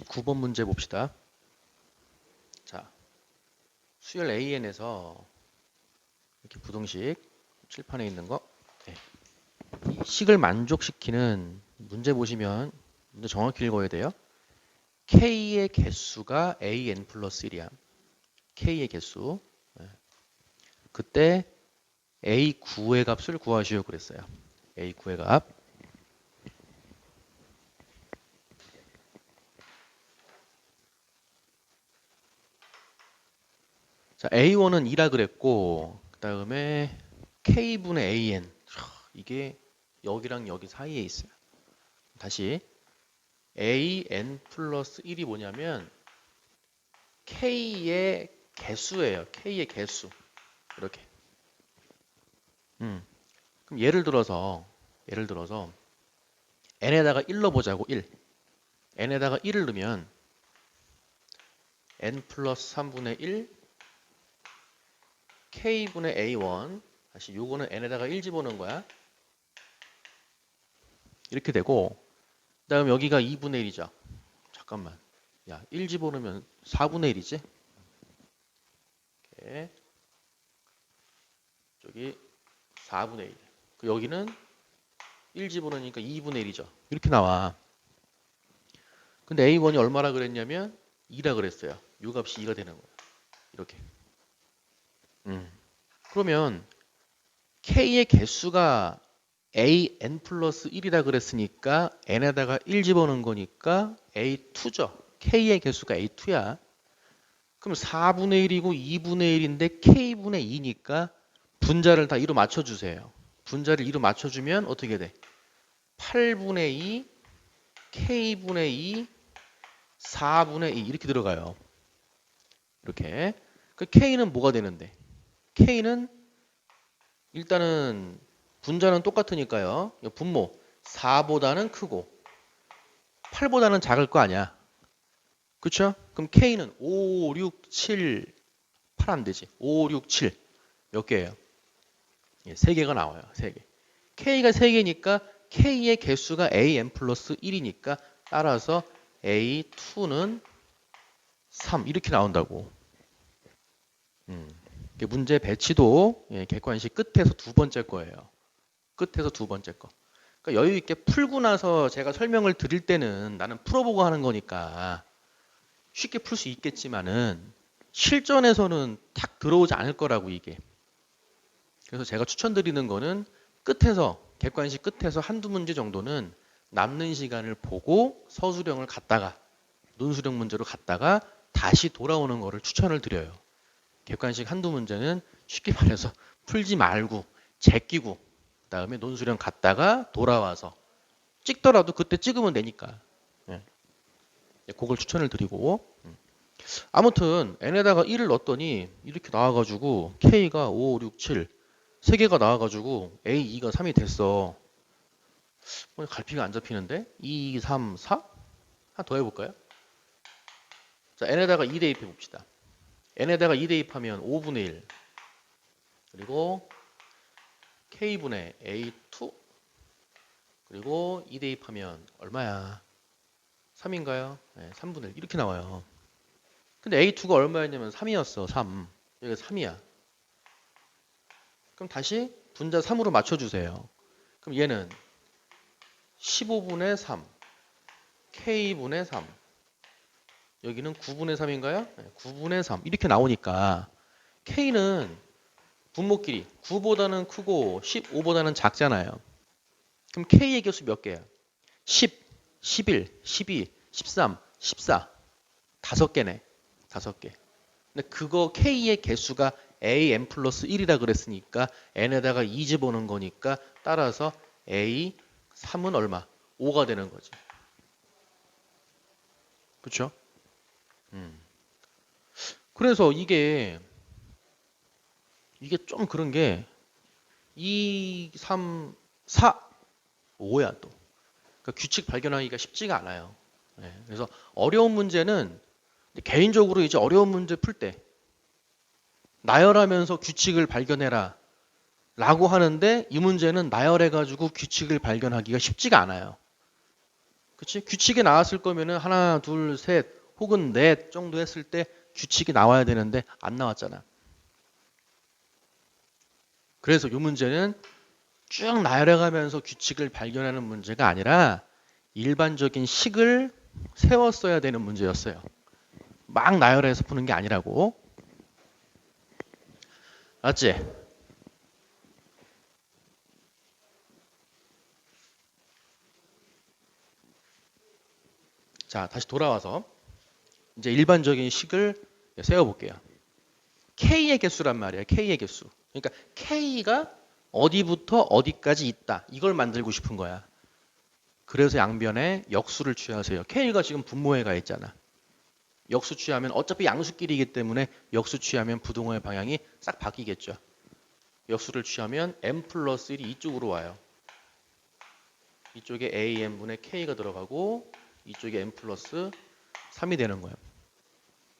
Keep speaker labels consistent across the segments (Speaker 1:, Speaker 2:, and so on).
Speaker 1: 19번 문제 봅시다. 자, 수열 AN에서 이렇게 부등식 칠판에 있는 거 네. 이 식을 만족시키는 문제 보시면 문제 정확히 읽어야 돼요. K의 개수가 AN 플러스 1이야. K의 개수. 네. 그때 A9의 값을 구하시오 그랬어요. A9의 값. 자, A1은 2라 그랬고, 그 다음에 K분의 AN. 촤, 이게 여기랑 여기 사이에 있어요. 다시. AN 플러스 1이 뭐냐면, K의 개수예요. K의 개수. 이렇게. 음. 그럼 예를 들어서, 예를 들어서, N에다가 1 넣어보자고, 1. N에다가 1을 넣으면, N 플러스 3분의 1 k분의 a1 다시 요거는 n에다가 1 집어넣은 거야. 이렇게 되고 그 다음 여기가 2분의 1이죠. 잠깐만. 야, 1 집어넣으면 4분의 1이지? 이렇게. 저기 4분의 1. 그 여기는 1 집어넣으니까 2분의 1이죠. 이렇게 나와. 근데 a1이 얼마라 그랬냐면 2라 그랬어요. 요 값이 2가 되는 거야. 이렇게. 음. 그러면 k의 개수가 an 플러스 1이라 그랬으니까 n에다가 1 집어넣은 거니까 a2죠. k의 개수가 a2야. 그럼 4분의 1이고 2분의 1인데 k분의 2니까 분자를 다 2로 맞춰주세요. 분자를 2로 맞춰주면 어떻게 돼? 8분의 2, k분의 2, 4분의 2 이렇게 들어가요. 이렇게. 그 k는 뭐가 되는데? K는 일단은 분자는 똑같으니까요. 분모 4보다는 크고 8보다는 작을 거 아니야. 그쵸? 그럼 K는 5, 6, 7, 8 안 되지. 5, 6, 7. 몇 개예요? 예, 3개가 나와요. 3개. K가 3개니까 K의 개수가 AN 플러스 1이니까 따라서 A2는 3 이렇게 나온다고. 음. 문제 배치도 예, 객관식 끝에서 두 번째 거예요. 끝에서 두 번째 거. 그러니까 여유 있게 풀고 나서 제가 설명을 드릴 때는 나는 풀어보고 하는 거니까 쉽게 풀 수 있겠지만은 실전에서는 탁 들어오지 않을 거라고 이게. 그래서 제가 추천드리는 거는 끝에서 객관식 끝에서 한두 문제 정도는 남는 시간을 보고 서술형을 갔다가 논술형 문제로 갔다가 다시 돌아오는 거를 추천을 드려요. 객관식 한두 문제는 쉽게 말해서 풀지 말고 제끼고 그다음에 논술형 갔다가 돌아와서 찍더라도 그때 찍으면 되니까 예. 그걸 추천을 드리고 음. 아무튼 n에다가 1을 넣었더니 이렇게 나와가지고 k가 5, 6, 7세 개가 나와가지고 a, 2가 3이 됐어. 뭐 갈피가 안 잡히는데 2, 3, 4 하나 더 해볼까요? 자 n에다가 2 대입해 봅시다. N에다가 2 대입하면 5분의 1 그리고 k분의 a2 그리고 2 대입하면 얼마야? 3인가요? 네, 3분의 1 이렇게 나와요. 근데 a2가 얼마였냐면 3이었어. 3. 여기가 3이야. 그럼 다시 분자 3으로 맞춰주세요. 그럼 얘는 15분의 3 k분의 3 여기는 9분의 3인가요? 9분의 3 이렇게 나오니까 K는 분모끼리 9보다는 크고 15보다는 작잖아요. 그럼 K의 개수 몇 개야? 10, 11, 12, 13, 14 다섯 개네. 다섯 개. 근데 그거 K의 개수가 A n 플러스 1이라 그랬으니까 n에다가 2 집어넣은 거니까 따라서 A 3은 얼마? 5가 되는 거지. 그렇죠? 음. 그래서 이게 이게 좀 그런 게 2, 3, 4, 5야 또. 그러니까 규칙 발견하기가 쉽지가 않아요. 네. 그래서 어려운 문제는 개인적으로 이제 어려운 문제 풀 때 나열하면서 규칙을 발견해라 라고 하는데 이 문제는 나열해 가지고 규칙을 발견하기가 쉽지가 않아요. 그치? 규칙이 나왔을 거면은 하나, 둘, 셋 혹은 넷 정도 했을 때 규칙이 나와야 되는데 안 나왔잖아. 그래서 이 문제는 쭉 나열해가면서 규칙을 발견하는 문제가 아니라 일반적인 식을 세웠어야 되는 문제였어요. 막 나열해서 푸는 게 아니라고. 맞지? 자, 다시 돌아와서 이제 일반적인 식을 세워볼게요. K의 개수란 말이에요. K의 개수. 그러니까 K가 어디부터 어디까지 있다. 이걸 만들고 싶은 거야. 그래서 양변에 역수를 취하세요. K가 지금 분모에 가 있잖아. 역수 취하면 어차피 양수끼리이기 때문에 역수 취하면 부동호의 방향이 싹 바뀌겠죠. 역수를 취하면 m 플러스 1이 이쪽으로 와요. 이쪽에 am분의 k가 들어가고 이쪽에 m 플러스 3이 되는 거예요.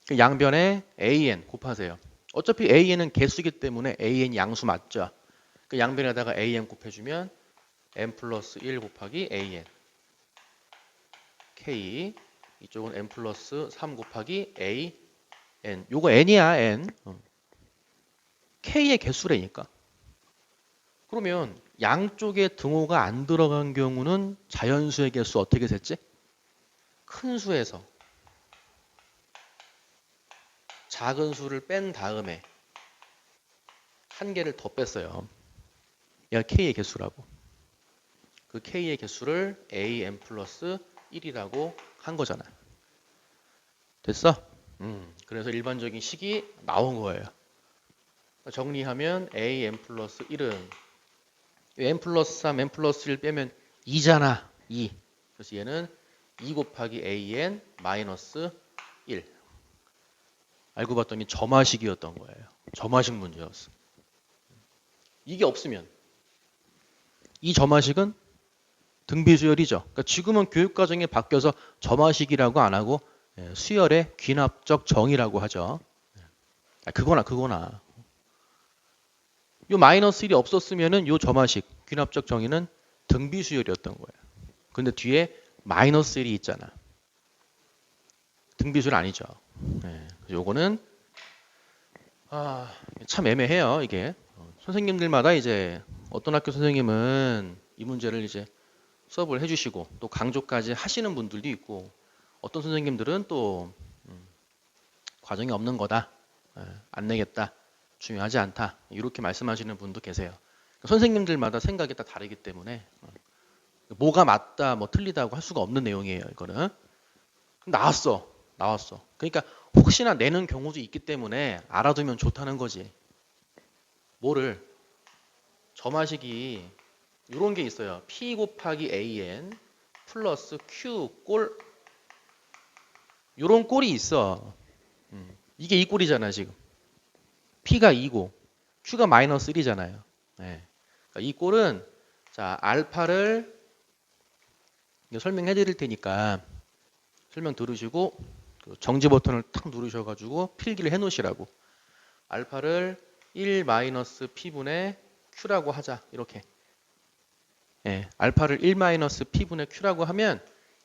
Speaker 1: 그 양변에 an 곱하세요. 어차피 an은 개수이기 때문에 an 양수 맞죠. 그 양변에다가 an 곱해주면 m 플러스 1 곱하기 an k 이쪽은 n 플러스 3 곱하기 a n 요거 n이야 n 어. k의 개수래니까 그러면 양쪽에 등호가 안 들어간 경우는 자연수의 개수 어떻게 셌지? 큰 수에서 작은 수를 뺀 다음에 한 개를 더 뺐어요. 얘가 k의 개수라고. 그 k의 개수를 a n 플러스 1이라고 한 거잖아. 됐어? 음, 그래서 일반적인 식이 나온 거예요. 정리하면 a n 플러스 1은 n 플러스 3, n 플러스 1 빼면 2잖아. 2. 그래서 얘는 2 곱하기 an 마이너스 1. 알고 봤더니 점화식이었던 거예요. 점화식 문제였어. 이게 없으면 이 점화식은 등비수열이죠. 그러니까 지금은 교육과정에 바뀌어서 점화식이라고 안 하고 예, 수열의 귀납적 정이라고 하죠. 아, 그거나 그거나. 요 마이너스 1이 없었으면은 요 점화식 귀납적 정의는 등비수열이었던 거예요. 근데 뒤에 마이너스 1이 있잖아. 등비수열 아니죠. 네, 요거는 아, 참 애매해요, 이게. 어, 선생님들마다 이제 어떤 학교 선생님은 이 문제를 이제 수업을 해주시고 또 강조까지 하시는 분들도 있고 어떤 선생님들은 또 음, 과정이 없는 거다, 예, 안 내겠다, 중요하지 않다 이렇게 말씀하시는 분도 계세요. 선생님들마다 생각이 다 다르기 때문에 어, 뭐가 맞다, 뭐 틀리다고 할 수가 없는 내용이에요. 이거는 나왔어, 나왔어. 그러니까 혹시나 내는 경우도 있기 때문에 알아두면 좋다는 거지. 뭐를 점화식이 이런 게 있어요. P 곱하기 AN 플러스 Q 꼴 이런 꼴이 있어. 음, 이게 이 꼴이잖아 지금. P가 2고 Q가 마이너스 1이잖아요. 네. 그러니까 이 꼴은 자 알파를 설명해 드릴 테니까 설명 들으시고 그 정지 버튼을 탁 누르셔가지고 필기를 해 놓으시라고. 알파를 1 마이너스 P분의 Q라고 하자. 이렇게. 예, 알파를 1 마이너스 P분의 Q라고 하면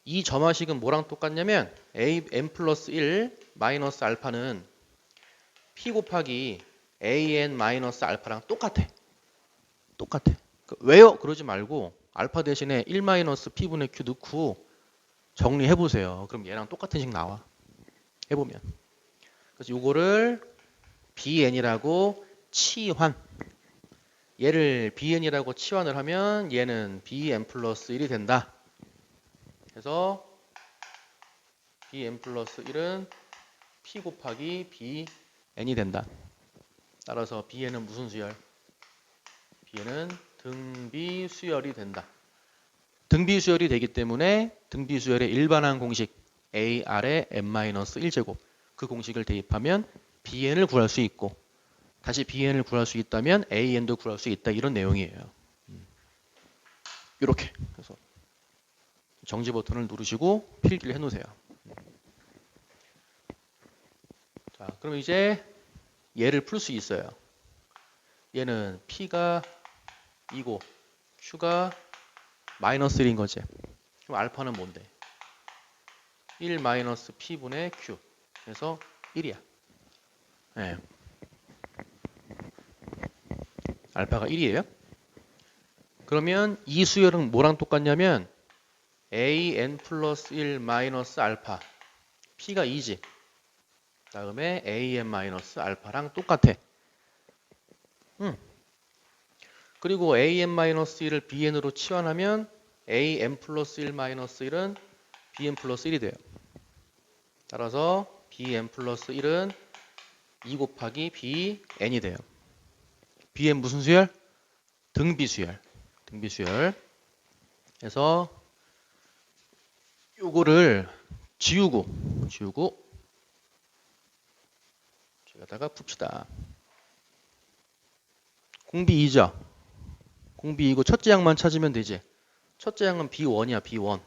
Speaker 1: 이 점화식은 뭐랑 똑같냐면 A n 플러스 1 마이너스 알파는 P 곱하기 AN 마이너스 알파랑 똑같아. 똑같아. 그 왜요? 그러지 말고 알파 대신에 1 마이너스 P분의 Q 넣고 정리해 보세요. 그럼 얘랑 똑같은 식 나와. 해보면. 그래서 이거를 BN이라고 치환. 얘를 BN이라고 치환을 하면 얘는 BN 플러스 1이 된다. 그래서 BN 플러스 1은 P 곱하기 BN이 된다. 따라서 BN은 무슨 수열? BN은 등비 수열이 된다. 등비 수열이 되기 때문에 등비 수열의 일반항 공식 AR의 n-1제곱 그 공식을 대입하면 BN을 구할 수 있고 다시 BN을 구할 수 있다면 AN도 구할 수 있다 이런 내용이에요. 이렇게 그래서 정지 버튼을 누르시고 필기를 해놓으세요. 자, 그럼 이제 얘를 풀 수 있어요. 얘는 P가 2고 Q가 마이너스 1인 거지. 그럼 알파는 뭔데? 1 마이너스 P분의 Q. 그래서 1이야. 예. 알파가 1이에요. 그러면 이 수열은 뭐랑 똑같냐면 a n 플러스 1 마이너스 알파 p가 2지. 다음에 a n 마이너스 알파랑 똑같아. 음. 그리고 a n 마이너스 1을 b n으로 치환하면 a n 플러스 1 마이너스 1은 b n 플러스 1이 돼요. 따라서 b n 플러스 1은 2 곱하기 b n이 돼요. b n 무슨 수열? 등비 수열. 등비 수열. 그래서 요거를 지우고 지우고 저기다가 풉시다. 공비 2죠. 공비 2고 첫째 양만 찾으면 되지. 첫째 양은 B1이야, B1.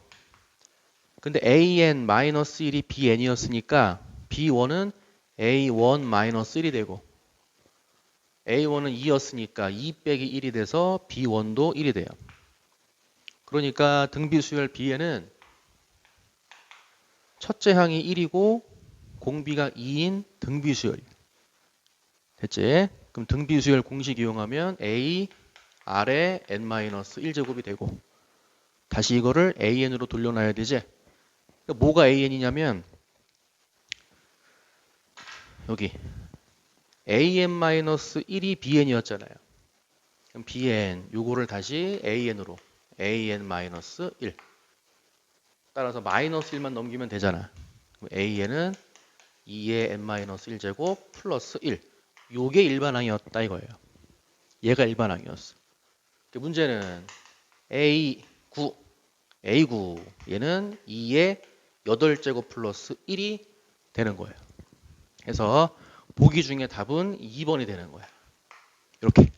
Speaker 1: 근데 AN-1이 BN이었으니까 B1은 A1-1이 되고 A1은 2였으니까 2 빼기 1이 돼서 B1도 1이 돼요. 그러니까 등비 수열 B에는 첫째 항이 1이고 공비가 2인 등비 수열이 됐지? 그럼 등비 수열 공식 이용하면 A R에 n-1제곱이 되고 다시 이거를 AN으로 돌려놔야 되지? 그러니까 뭐가 AN이냐면 여기 AN-1이 BN이었잖아요. 그럼 BN 요거를 다시 AN으로 AN-1 따라서 마이너스 1만 넘기면 되잖아. AN은 2의 n-1제곱 플러스 1 요게 일반항이었다 이거예요. 얘가 일반항이었어. 문제는 A9 A9 얘는 2의 8제곱 플러스 1이 되는 거예요. 그래서 보기 중에 답은 2번이 되는 거야. 이렇게